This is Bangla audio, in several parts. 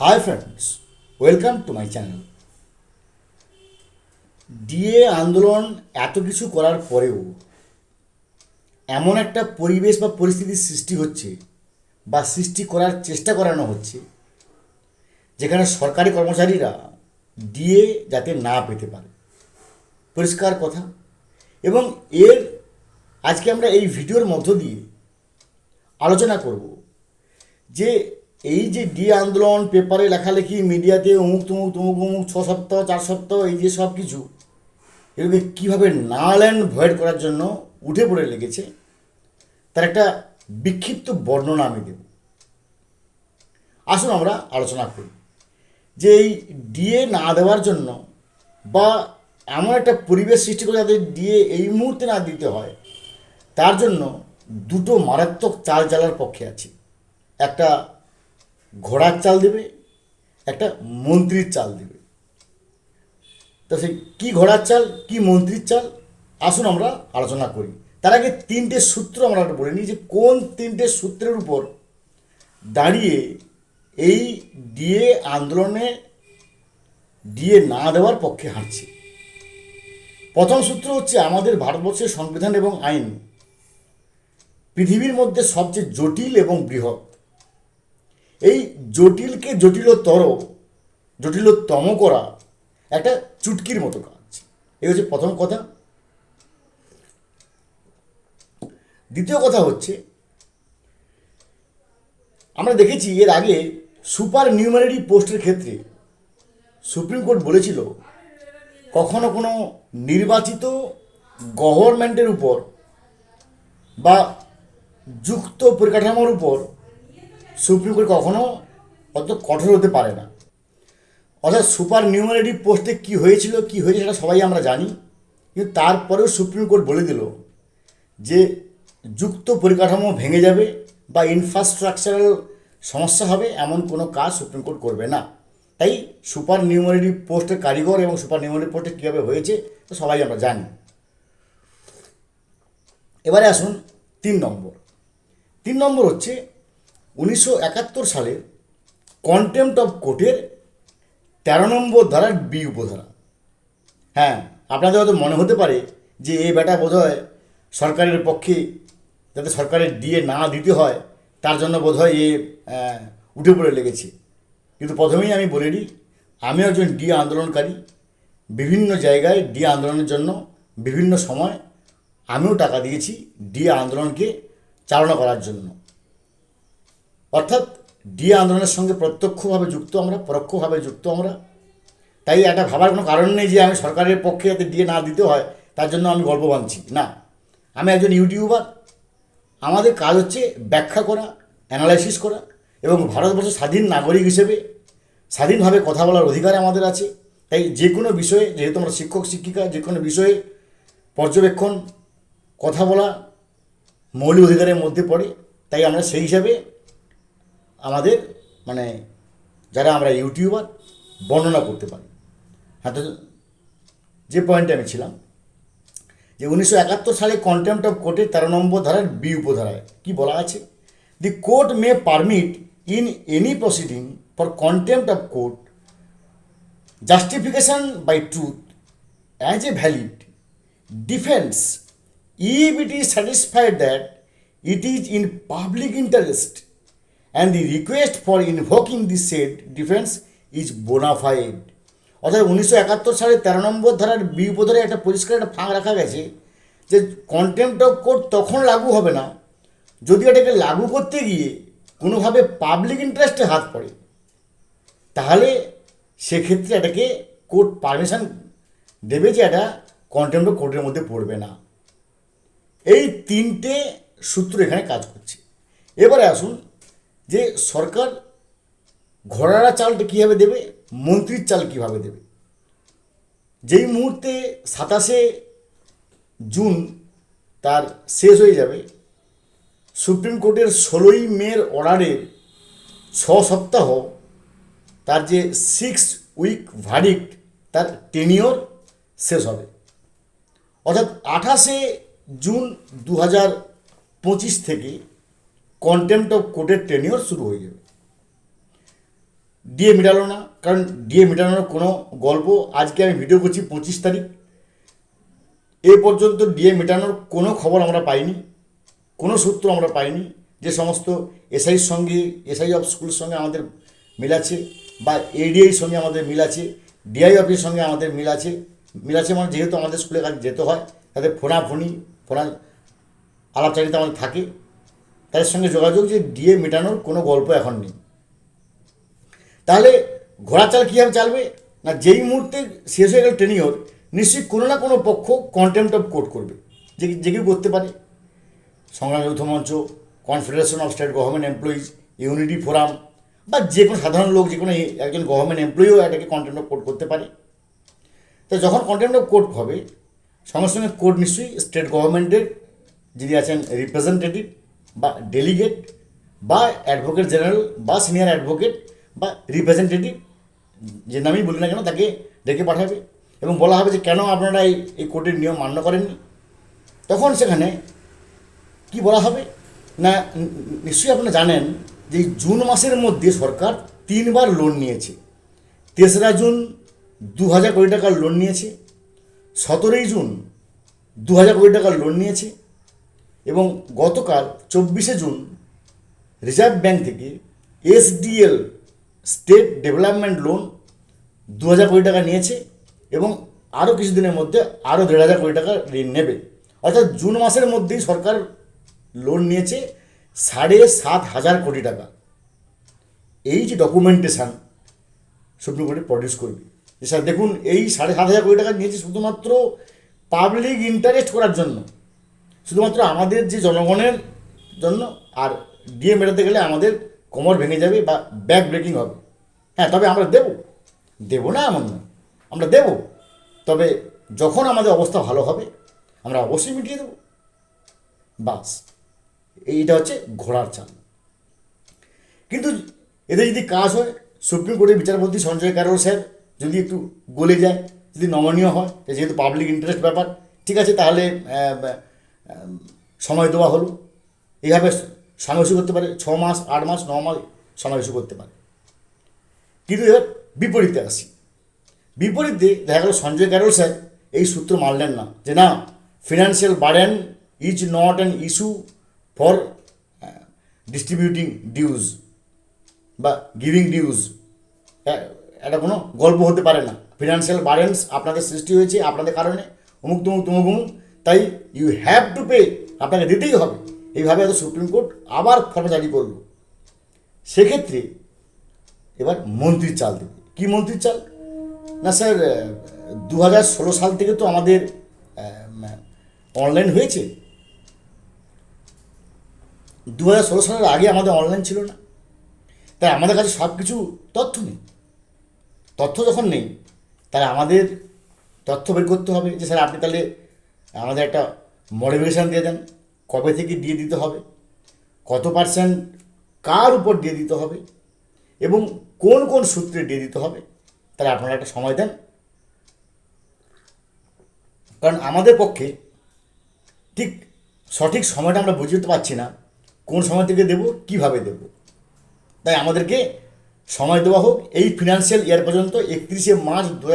Hi friends welcome to my channel DA আন্দোলন এত কিছু করার পরেও এমন একটা পরিবেশ বা পরিস্থিতির সৃষ্টি হচ্ছে বা সৃষ্টি করার চেষ্টা করানো হচ্ছে যেখানে সরকারি কর্মচারীরা ডিএ যাতে না পেতে পারে। পরিষ্কার কথা। এবং এর আজকে আমরা এই ভিডিওর মধ্য দিয়ে আলোচনা করব যে এই যে ডি আন্দোলন পেপারে লেখালেখি, মিডিয়াতে অমুক তুমুক তুমুক অমুক ছ সপ্তাহ, চার সপ্তাহ, এই যে সব কিছু, এগুলোকে কীভাবে নাল অ্যান্ড ভয়েড করার জন্য উঠে পড়ে লেগেছে, তার একটা বিক্ষিপ্ত বর্ণনা আমি দেব। আসুন আমরা আলোচনা করি যে এই ডিএ না দেওয়ার জন্য বা এমন একটা পরিবেশ সৃষ্টি করে যাদের ডিএ এই মুহূর্তে না দিতে হয়, তার জন্য দুটো মারাত্মক চাল চালার পক্ষে আছে। একটা ঘোড়ার চাল দেবে, একটা মন্ত্রীর চাল দেবে। তা সেই কী ঘোড়ার চাল, কি মন্ত্রীর চাল? আসুন আমরা আলোচনা করি। তার আগে তিনটে সূত্র আমরা বলে নিই যে কোন তিনটে সূত্রের উপর দাঁড়িয়ে এই ডিএ আন্দোলনে ডিএ না দেওয়ার পক্ষে হাঁটছে প্রথম সূত্র হচ্ছে আমাদের ভারতবর্ষের সংবিধান এবং আইন। পৃথিবীর মধ্যে সবচেয়ে জটিল এবং বৃহৎ। এই জটিলকে জটিলতর, জটিলতম করা একটা চুটকির মতো কাজ। এই হচ্ছে প্রথম কথা। দ্বিতীয় কথা হচ্ছে, আমরা দেখেছি এর আগে সুপার নিউমারি পোস্টের ক্ষেত্রে সুপ্রিম কোর্ট বলেছিল, কখনো কোনো নির্বাচিত গভর্নমেন্টের উপর বা যুক্ত পরিকাঠামোর উপর সুপ্রিম কোর্ট কখনো অত কঠোর হতে পারে না। অর্থাৎ সুপার নিউমারেটিভ পোস্টে কী হয়েছিল, কী হয়েছে সেটা সবাই আমরা জানি। কিন্তু তারপরেও সুপ্রিম কোর্ট বলে দিল যে যুক্ত পরিকাঠামো ভেঙে যাবে বা ইনফ্রাস্ট্রাকচারাল সমস্যা হবে এমন কোনো কাজ সুপ্রিম কোর্ট করবে না। তাই সুপার নিউমারেটিভ পোস্টের কারিগর এবং সুপার নিউমারেটিভ পোস্টে কীভাবে হয়েছে তো সবাই আমরা জানি। এবারে আসুন তিন নম্বর। তিন নম্বর হচ্ছে উনিশশো একাত্তর সালের কন্টেম্পট অফ কোর্টের তেরো নম্বর ধারার বি উপধারা। হ্যাঁ আপনাদের হয়তো মনে হতে পারে যে এই বেটা বোধহয় সরকারের পক্ষে যাতে সরকারের দিয়ে না দিতে হয়, তার জন্য বোধহয় এ উঠে পড়ে লেগেছে। কিন্তু প্রথমেই আমি বলে দিই, আমিও একজন ডি আন্দোলনকারী, বিভিন্ন জায়গায় ডি আন্দোলনের জন্য বিভিন্ন সময় আমিও টাকা দিয়েছি ডি আন্দোলনকে চালনা করার জন্য। অর্থাৎ ডি আন্দোলনের সঙ্গে প্রত্যক্ষভাবে যুক্ত আমরা, পরোক্ষভাবে যুক্ত আমরা। তাই এটা ভাবার কোনো কারণ নেই যে আমি সরকারের পক্ষে যাতে ডিএ না দিতে হয়, তার জন্য আমি গল্প বানছি না। আমি একজন ইউটিউবার। আমাদের কাজ হচ্ছে ব্যাখ্যা করা, অ্যানালাইসিস করা এবং ভারতবর্ষের স্বাধীন নাগরিক হিসেবে স্বাধীনভাবে কথা বলার অধিকার আমাদের আছে। তাই যে কোনো বিষয়ে, যেহেতু আমরা শিক্ষক, শিক্ষিকা, যে কোনো বিষয়ে পর্যবেক্ষণ, কথা বলা মৌলিক অধিকারের মধ্যে পড়ে, তাই আমরা সেই হিসাবে আমাদের মানে যারা আমরা ইউটিউবার, বর্ণনা করতে পারি। হ্যাঁ তো যে পয়েন্টে আমি ছিলাম, যে উনিশশো একাত্তর সালে কন্টেম্পট অফ কোর্টের তেরো নম্বর ধারার বি উপধারায় কি বলা আছে? The court may permit in any proceeding for contempt of court justification by truth as a valid defence if it is satisfied that it is in public interest and the request for invoking the said defence is bona fide অর্থাৎ উনিশশো একাত্তর সালে তেরো নম্বর ধারার বি উপধারে একটা পরিষ্কার একটা ফাঁক রাখা গেছে যে কন্টেম্পট অফ কোর্ট তখন লাগু হবে না। যদি এটাকে লাগু করতে গিয়ে কোনোভাবে পাবলিক ইন্টারেস্টে হাত পড়ে, তাহলে সেক্ষেত্রে এটাকে কোর্ট পারমিশন দেবে যে এটা কন্টেম্প কোর্টের মধ্যে পড়বে না। এই তিনটে সূত্র এখানে কাজ করছে। এবারে আসুন যে সরকার ঘোড়ারা চালটা কীভাবে দেবে, মন্ত্রীর চাল কীভাবে দেবে। যেই মুহূর্তে সাতাশে জুন তার শেষ হয়ে যাবে, সুপ্রিম কোর্টের ষোলোই মের অর্ডারের ছ সপ্তাহ, তার যে সিক্স উইক ভার্ডিক্ট তার টেনিওর শেষ হবে। অর্থাৎ আঠাশে জুন দু হাজার পঁচিশ থেকে কন্টেম্পট অফ কোর্টের টেনিওর শুরু হয়ে যাবে। ডিএ মেটালো না, কারণ ডিএ মেটানোর কোনো গল্প আজকে আমি ভিডিও করছি পঁচিশ তারিখ। এ পর্যন্ত ডিএ মেটানোর কোনো খবর আমরা পাইনি, কোনো সূত্র আমরা পাইনি যে সমস্ত এসআইর সঙ্গে এসআই অফ স্কুলের সঙ্গে আমাদের মিল আছে বা এডিআইর সঙ্গে আমাদের মিল আছে ডিআই অফিসের সঙ্গে আমাদের মিল আছে। মিল আছে মানে যেহেতু আমাদের স্কুলে কাজ যেতে হয় তাদের ফোনাফোনি ফোনা আলাপচারিতা আমাদের থাকে। তাদের সঙ্গে যোগাযোগ যে ডিএ মেটানোর কোনো গল্প এখন নেই। তাহলে ঘোড়া চাল কীভাবে চালবে? না যেই মুহূর্তে শেষ হয়ে গেল টেনিওর নিশ্চয়ই কোনো না কোনো পক্ষ কন্টেম্পট অফ কোর্ট করবে। যে যে কেউ করতে পারে। সংগ্রাম যৌথ মঞ্চ confederation of state government employees unity forum বা যে কোনো সাধারণ লোক, যে কোনো একজন গভর্নমেন্ট এমপ্লয়িও এটাকে কন্টেম্পট অফ কোর্ট করতে পারে। তো যখন কন্টেম্পট অফ কোর্ট হবে, সঙ্গে সঙ্গে কোর্ট নিশ্চয়ই স্টেট গভর্নমেন্টের যিনি আছেন রিপ্রেজেন্টেটিভ বা ডেলিগেট বা অ্যাডভোকেট জেনারেল বা সিনিয়র অ্যাডভোকেট বা রিপ্রেজেন্টেটিভ যে নামই বলি না কেন, তাকে ডেকে পাঠাবে এবং বলা হবে যে কেন আপনারা এই এই কোর্টের নিয়ম মান্য করেননি। তখন সেখানে কি বলা হবে? না নিশ্চয়ই আপনারা জানেন যে জুন মাসের মধ্যে সরকার তিনবার লোন নিয়েছে। তেসরা জুন দু হাজার কোটি টাকার লোন নিয়েছে। সতেরোই জুন দু হাজার কোটি টাকার লোন নিয়েছে। এবং গতকাল চব্বিশে জুন রিজার্ভ ব্যাংক থেকে এসডিএল স্টেট ডেভেলপমেন্ট লোন দু হাজার কোটি টাকা নিয়েছে এবং আরও কিছুদিনের মধ্যে আরও দেড় হাজার কোটি টাকা ঋণ নেবে। অর্থাৎ জুন মাসের মধ্যেই সরকার লোন নিয়েছে সাড়ে সাত হাজার কোটি টাকা। এই যে ডকুমেন্টেশান সুপ্রিম কোর্টে প্রডিউস করবে। স্যার, দেখুন, এই সাড়ে সাত হাজার কোটি টাকা নিয়েছে শুধুমাত্র পাবলিক ইন্টারেস্ট করার জন্য। শুধুমাত্র আমাদের যে জনগণের জন্য আর ডিএ মেটাতে গেলে আমাদের কোমর ভেঙে যাবে বা ব্যাক ব্রেকিং হবে। হ্যাঁ তবে আমরা দেব। দেব না এমন না আমরা দেব। তবে যখন আমাদের অবস্থা ভালো হবে, আমরা অবশ্যই মিটিয়ে দেবো। বাস। এইটা হচ্ছে ঘোড়ার চাল। কিন্তু এদের যদি কাজ হয়, সুপ্রিম কোর্টের বিচারপতি সঞ্জয় কারোল স্যার যদি একটু গলে যায়, যদি নমনীয় হয় যেহেতু পাবলিক ইন্টারেস্ট ব্যাপার, ঠিক আছে, তাহলে সময় দেওয়া হলো। এইভাবে সময় করতে পারে, ছ মাস, আট মাস, ন মাস ইস্যু করতে পারে। কিন্তু এবার বিপরীতে আসি। বিপরীতে দেখা গেল সঞ্জয় ক্যারল স্যার এই সূত্র মানলেন না যে না financial burden is not an issue for distributing dues বা গিভিং ডিউজ এটা কোনো গল্প হতে পারে না। ফিনান্সিয়াল বার্ডেন্স আপনাদের সৃষ্টি হয়েছে আপনাদের কারণে। অমুক তমুক তমুক। তাই ইউ হ্যাভ টু পে আপনাকে দিতেই হবে। এইভাবে হয়তো সুপ্রিম কোর্ট আবার ফর্ম জারি করল। সেক্ষেত্রে এবার মন্ত্রীর চাল দেবে। কী মন্ত্রীর চাল? না স্যার দু হাজার ষোলো সাল থেকে তো আমাদের অনলাইন হয়েছে। দু হাজার ষোলো সালের আগে আমাদের অনলাইন ছিল না। তাই আমাদের কাছে সব কিছু তথ্য নেই। তথ্য যখন নেই, তাহলে আমাদের তথ্য বের করতে হবে যে স্যার, আপনি তাহলে আমাদের একটা মডিফিকেশান দিয়ে দেন, কবে থেকে দিয়ে দিতে হবে, কত পার্সেন্ট কার উপর দিয়ে দিতে হবে এবং কোন কোন সূত্রে দিয়ে দিতে হবে, তাহলে আপনারা একটা সময় দেন। কারণ আমাদের পক্ষে ঠিক সঠিক সময়টা আমরা বুঝে উঠতে পারছি না, কোন সময় থেকে দেব, কীভাবে দেব। তাই আমাদেরকে সময় দেওয়া হোক, এই ফিনান্সিয়াল ইয়ার পর্যন্ত, একত্রিশে মার্চ দু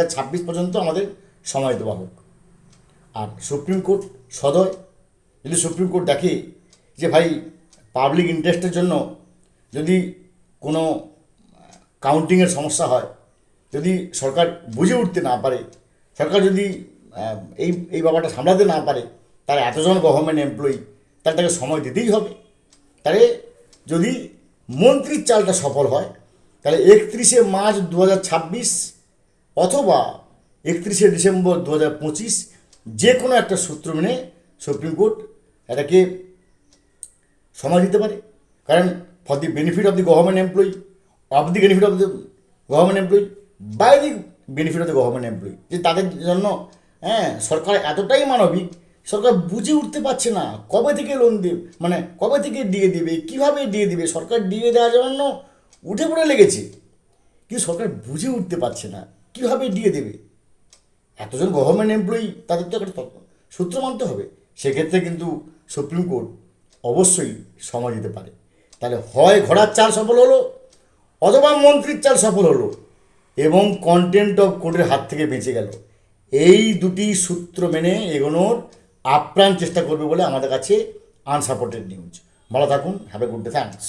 পর্যন্ত আমাদের সময় দেওয়া হোক। আর সুপ্রিম কোর্ট সদয়। যদি সুপ্রিম কোর্ট দেখে যে ভাই পাবলিক ইন্টারেস্টের জন্য যদি কোনো কাউন্টিংয়ের সমস্যা হয়, যদি সরকার বুঝে উঠতে না পারে, সরকার যদি এই এই ব্যাপারটা সামলাতে না পারে তার এতজন গভর্নমেন্ট এমপ্লয়ি তার তাকে সময় দিতেই হবে। তাহলে যদি মন্ত্রীর চালটা সফল হয়, তাহলে একত্রিশে মার্চ দু হাজার ছাব্বিশ অথবা একত্রিশে ডিসেম্বর দু হাজার পঁচিশ যে কোনো একটা সূত্র মেনে সুপ্রিম কোর্ট এটাকে সময় দিতে পারে। কারণ for the benefit of the government employee of the benefit of the government employee by the benefit of the government employee যে তাদের জন্য হ্যাঁ সরকার এতটাই মানবিক, সরকার বুঝে উঠতে পারছে না কবে থেকে লোন দেবে মানে কবে থেকে দিয়ে দিবে, কীভাবে দিয়ে দিবে, সরকার দিয়ে দেওয়ার জন্য উঠে পড়ে লেগেছে। কিন্তু সরকার বুঝে উঠতে পারছে না, কীভাবে দিয়ে দেবে। এতজন গভর্নমেন্ট এমপ্লয়ি তাদের তো একটা সূত্র মানতে হবে। সেক্ষেত্রে কিন্তু সুপ্রিম কোর্ট অবশ্যই সময় দিতে পারে। তাহলে হয় ঘোড়ার চাল সফল হলো, অথবা মন্ত্রীর চাল সফল হলো, এবং কন্টেম্পট অফ কোর্টের হাত থেকে বেঁচে গেল। এই দুটি সূত্র মেনে এগোনোর আপ্রাণ চেষ্টা করবে বলে আমাদের কাছে আনসাপোর্টেড নিউজ ভালো থাকুন have a good day thanks